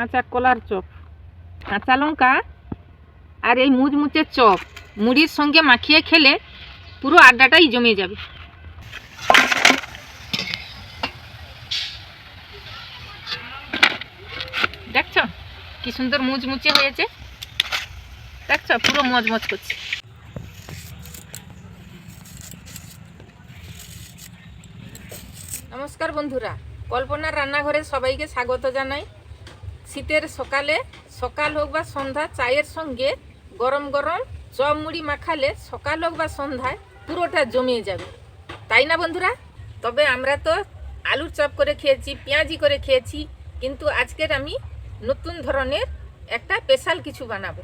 কাঁচা কলার চপ। কাঁচা লঙ্কা আর এই মুচমুচে চপ। মুড়ির সঙ্গে মাখিয়ে খেলে পুরো আড্ডাটাই জমে যাবে। দেখছ? কি সুন্দর মুচমুচে হয়েছে। দেখছ? পুরো মজমজ করছে। নমস্কার বন্ধুরা। কল্পনার রান্নাঘরে সবাইকে স্বাগত জানাই। শীতের সকালে সকাল হোক বা সন্ধ্যা, চায়ের সঙ্গে গরম গরম চপ মুড়ি মাখালে সকাল হোক বা সন্ধ্যায় পুরোটা জমিয়ে যাবে। তাই না বন্ধুরা? তবে আমরা তো আলুর চপ করে খেয়েছি, পেঁয়াজি করে খেয়েছি, কিন্তু আজকের আমি নতুন ধরনের একটা স্পেশাল কিছু বানাবো।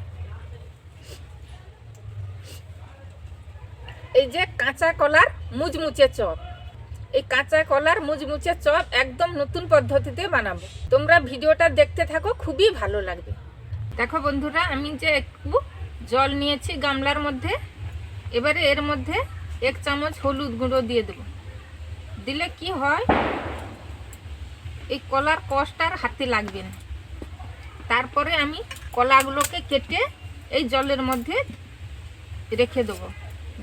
এই যে কাঁচা কলার মুচমুচে চপ। এই কাঁচা কলার মুচমুচে চপ একদম নতুন পদ্ধতিতে বানাবো। তোমরা ভিডিওটা দেখতে থাকো, খুবই ভালো লাগবে। দেখো বন্ধুরা, আমি যে একটু জল নিয়েছি গামলার মধ্যে, এবারে এর মধ্যে এক চামচ হলুদ গুঁড়ো দিয়ে দেবো। দিলে কি হয়, এই কলার কষটা আর হাতে লাগবে না। তারপরে আমি কলাগুলোকে কেটে এই জলের মধ্যে রেখে দেবো,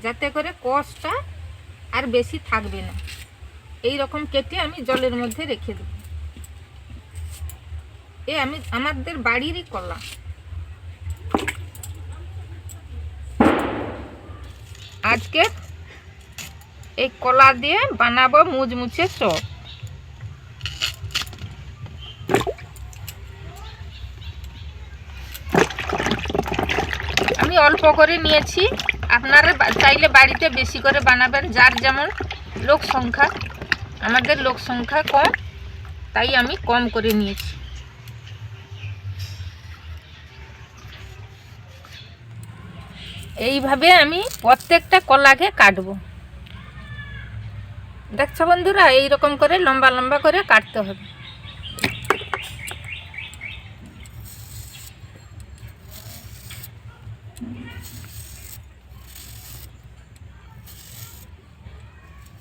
যাতে করে কষটা আর বেশি থাকবে না। এই রকম কেটে আমি জলের মধ্যে রেখে দেব। এ আমি, আমাদের বাড়িরই কলা। আজকে এই কলা দিয়ে বানাবো মুচমুচে চপ। আমি অল্প করে নিয়েছি। আপনারা চাইলে বাড়িতে বেশি করে বানাবেন, যার যেমন লোক সংখ্যা। আমাদের লোক সংখ্যা কম, তাই আমি কম করে নিয়েছি। এইভাবে আমি প্রত্যেকটা কলাকে কাটবো। দেখছ বন্ধুরা এই রকম করে লম্বা লম্বা করে কাটতে হবে।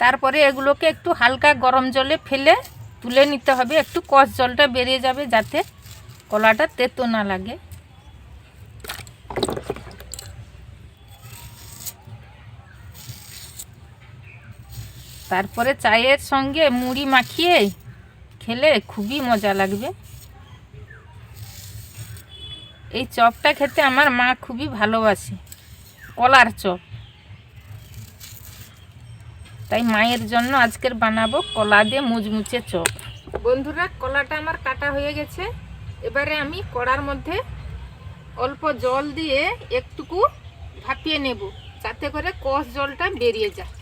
তারপরে এগুলোকে একটু হালকা গরম জলে ফেলে তুলে নিতে হবে। একটু কষ জলটা বেরিয়ে যাবে যাতে কলাটা তেতো না লাগে। তারপরে চায়ের সঙ্গে মুড়ি মাখিয়ে খেলে খুবই মজা লাগবে। এই চপটা খেতে আমার মা খুবই ভালোবাসে, কলার চপ। তাই মায়ের জন্য আজকের বানাবো কলা দিয়ে মুচমুচে চপ। বন্ধুরা, কলাটা আমার কাটা হয়ে গেছে। এবারে আমি কড়ার মধ্যে অল্প জল দিয়ে একটুকু ভাপিয়ে নেব, যাতে করে কষ জলটা বেরিয়ে যায়।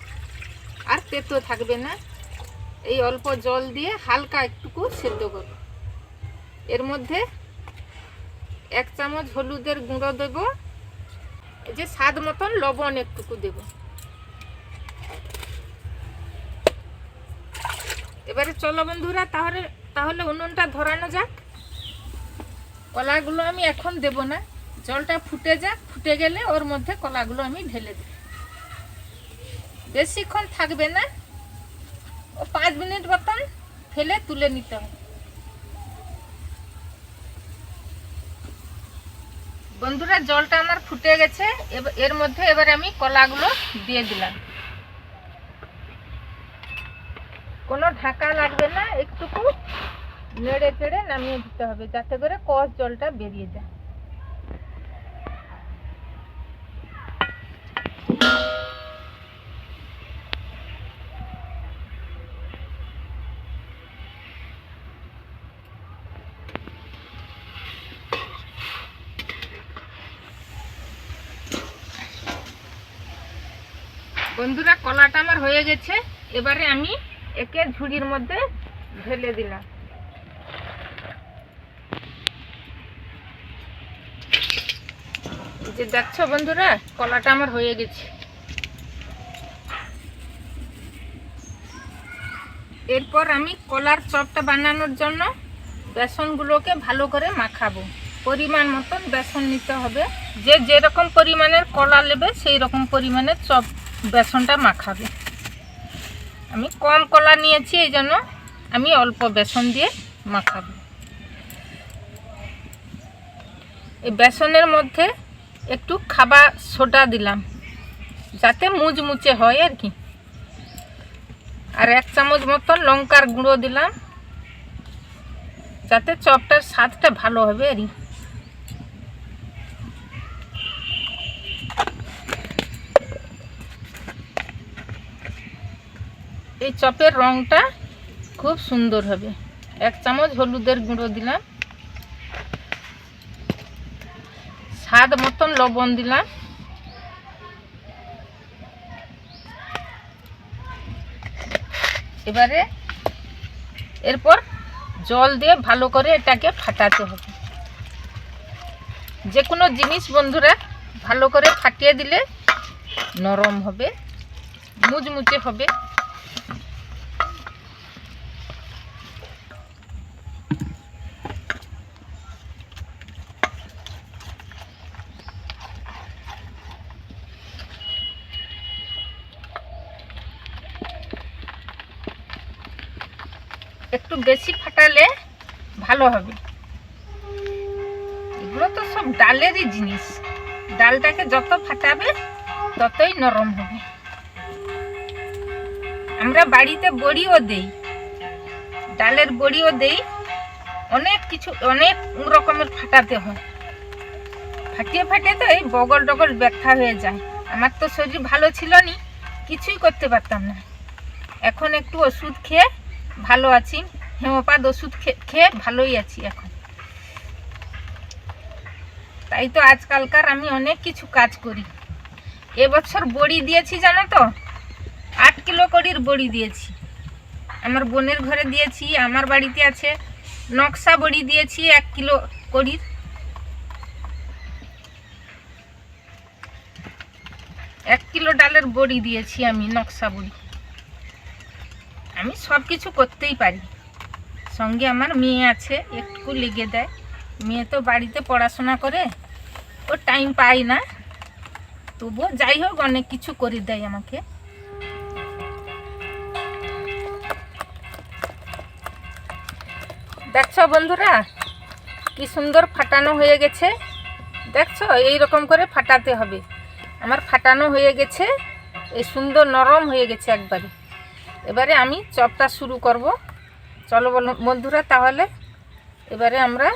আর তেতো থাকবে না। এই অল্প জল দিয়ে হালকা একটুকু সেদ্ধ করব। এর মধ্যে এক চামচ হলুদের গুঁড়ো দেব। যে স্বাদ মতন লবণ একটুকু দেবো। এবারে চলো বন্ধুরা, তাহলে তাহলে উনুনটা ধরানো যাক। কলাগুলো আমি এখন দেব না। জলটা ফুটে যাক, ফুটে গেলে ওর মধ্যে কলাগুলো আমি ঢেলে দেব। বেশিক্ষণ থাকবে না। ও পাঁচ মিনিট মতন ফেলে তুলে নিতে হবে। বন্ধুরা, জলটা আমার ফুটে গেছে। এর মধ্যে এবারে আমি কলাগুলো দিয়ে দিলাম। কোনো ঢাকা লাগবে না, একটুকু নেড়ে চেড়ে নামিয়ে দিতে হবে, যাতে করে কষ জলটা বেরিয়ে যায়। বন্ধুরা, কলাটা আমার হয়ে গেছে। এবারে আমি একে ঝুড়ির মধ্যে ঢেলে দিলাম। যে দেখছ বন্ধুরা, কলাটা আমার হয়ে গেছে। এরপর আমি কলার চপটা বানানোর জন্য বেসনগুলোকে ভালো করে মাখাবো। পরিমাণ মতন বেসন নিতে হবে। যে যেরকম পরিমাণের কলা নেবে সেই রকম পরিমাণের চপ বেসনটা মাখাবে। আমি কম কলা নিয়েছি, এই জন্য আমি অল্প বেসন দিয়ে মাখাবো। এই বেসনের মধ্যে একটু খাবার সোডা দিলাম, যাতে মুচমুচে হয় আর কি। আর এক চামচ মতন লঙ্কার গুঁড়ো দিলাম, যাতে চপটার স্বাদটা ভালো হবে আর কি। এই চপের রংটা খুব সুন্দর হবে। এক চামচ হলুদের গুঁড়ো দিলাম। স্বাদ মতন লবণ দিলাম। এবারে এরপর জল দিয়ে ভালো করে এটাকে ফাটাতে হবে। যে কোনো জিনিস বন্ধুরা ভালো করে ফাটিয়ে দিলে নরম হবে, মুচমুচে হবে। একটু বেশি ফাটালে ভালো হবে। এগুলো তো সব ডালেরই জিনিস। ডালটাকে যত ফাটাবে ততই নরম হবে। আমরা বাড়িতে বড়িও দেই, ডালের বড়িও দেই, অনেক কিছু, অনেক রকমের ফাটাতে হয়। ফাটিয়ে ফাটিয়ে তো এই বগল ডগল ব্যথা হয়ে যায়। আমার তো শরীর ভালো ছিল নি কিছুই করতে পারতাম না। এখন একটু ওষুধ খেয়ে ভালো আছি। হেমোপাত ওষুধ খেয়ে ভালোই আছি এখন। তাই তো আজকালকার আমি অনেক কিছু কাজ করি। এবছর বড়ি দিয়েছি জানো তো? আট কিলো করির বড়ি দিয়েছি। আমার বোনের ঘরে দিয়েছি, আমার বাড়িতে আছে। নকশা বড়ি দিয়েছি এক কিলো করির। এক কিলো ডালের বড়ি দিয়েছি আমি, নকশা বড়ি। আমি সব কিছু করতেই পারি। সঙ্গে আমার মেয়ে আছে একটু লেগে দেয়। মেয়ে তো বাড়িতে পড়াশোনা করে, ও টাইম পায় না। তবুও যাই হোক, অনেক কিছু করে দেয় আমাকে। দেখছ বন্ধুরা, কি সুন্দর ফাটানো হয়ে গেছে। দেখছ এই রকম করে ফাটাতে হবে। আমার ফাটানো হয়ে গেছে, এই সুন্দর নরম হয়ে গেছে একবারে। এবারে আমি চপটা শুরু করব। চলো বন্ধুরা, তাহলে এবারে আমরা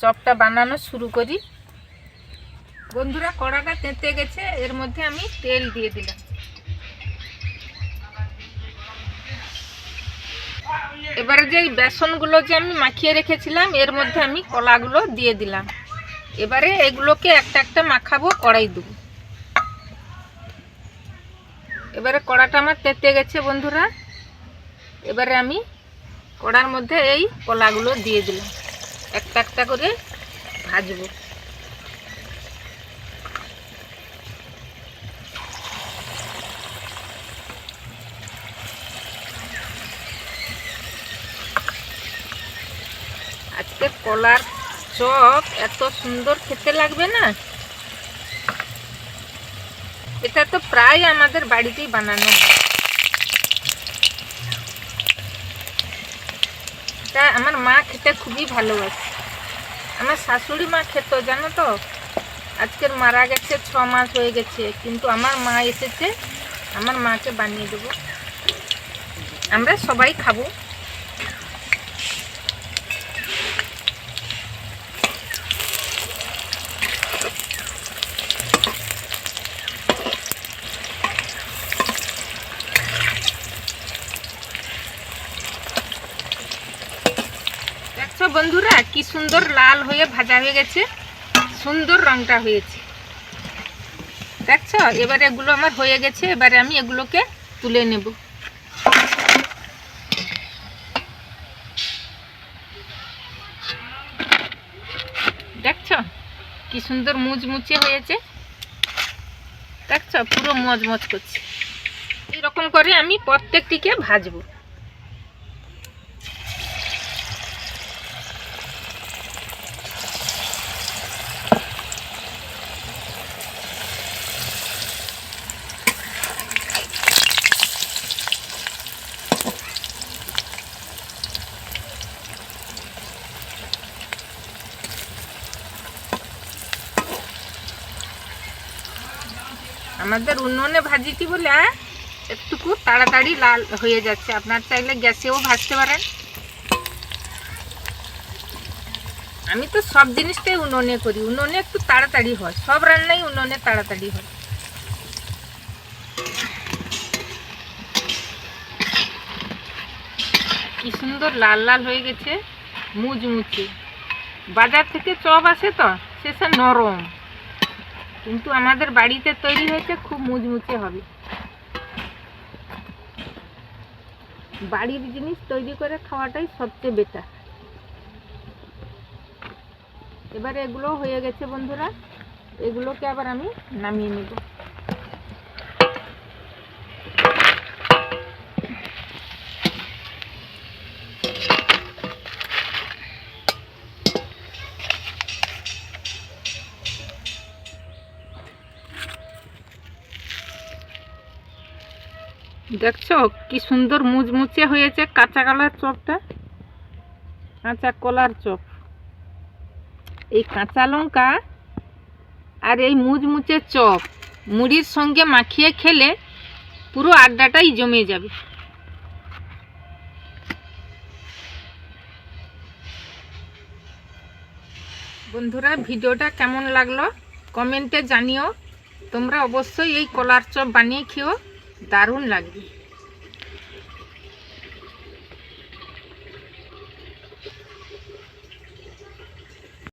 চপটা বানানো শুরু করি। বন্ধুরা, কড়াটা তেঁতে গেছে, এর মধ্যে আমি তেল দিয়ে দিলাম। এবারে যে বেসনগুলো যে আমি মাখিয়ে রেখেছিলাম, এর মধ্যে আমি কলাগুলো দিয়ে দিলাম। এবারে এগুলোকে একটা একটা মাখাবো, কড়াই দেবো এবারে কড়াটা আমার তেতে গেছে, বন্ধুরা। এবারে আমি কড়ার মধ্যে এই কলাগুলো দিয়ে দিলাম। একটা একটা করে ভাজবো। আজকে কলার চপ এত সুন্দর খেতে লাগবে না? এটা তো প্রায় আমাদের বাড়িতেই বানানো হয়। তা আমার মা খেতে খুবই ভালোবাসে। আমার শাশুড়ি মা খেত, জানো তো? আজকের মারা গেছে, ছ মাস হয়ে গেছে, কিন্তু আমার মা এসেছে, আমার মাকে বানিয়ে দেবো। আমরা সবাই খাব দেখছ বন্ধুরা, কি সুন্দর লাল হয়ে ভাজা হয়ে গেছে, সুন্দর রংটা হয়েছে। দেখছ? এবারে এগুলো আমার হয়ে গেছে, এবারে আমি এগুলোকে তুলে নেব। দেখছ? কি সুন্দর মুচমুচে হয়েছে। দেখছ? পুরো মজমজ করছে। এরকম করে আমি প্রত্যেকটিকে ভাজবো। আমাদের উনুনে ভাজিটি বলে আহ, একটুকু তাড়াতাড়ি লাল হয়ে যাচ্ছে। আপনার চাইলে গ্যাসেও ভাজতে পারেন। আমি তো সব জিনিসটাই উনুনে করি। উনুনে একটু তাড়াতাড়ি হয়। সব রান্নাই উনুনে তাড়াতাড়ি হয়। কি সুন্দর লাল লাল হয়ে গেছে। মুচমুচে। বাজার থেকে চপ আসে তো? শেষে নরম। কিন্তু আমাদের বাড়িতে তৈরি হয়েছে, খুব মুচমুচে হবে। বাড়ির জিনিস তৈরি করে খাওয়াটাই সবচেয়ে বেটার এবারে এগুলো হয়ে গেছে বন্ধুরা, এগুলোকে আবার আমি নামিয়ে নেব। দেখছ কি সুন্দর মুচমুচে হয়েছে কাঁচা কলার চপটা? কাঁচা কলার চপ। এই কাঁচা লঙ্কা আর এই মুচমুচে চপ মুড়ির সঙ্গে মাখিয়ে খেলে পুরো আড্ডাটাই জমে যাবে। বন্ধুরা, ভিডিওটা কেমন লাগল? কমেন্টে জানিও। তোমরা অবশ্যই এই কলার চপ বানিয়ে খেও। দারুণ লাগবে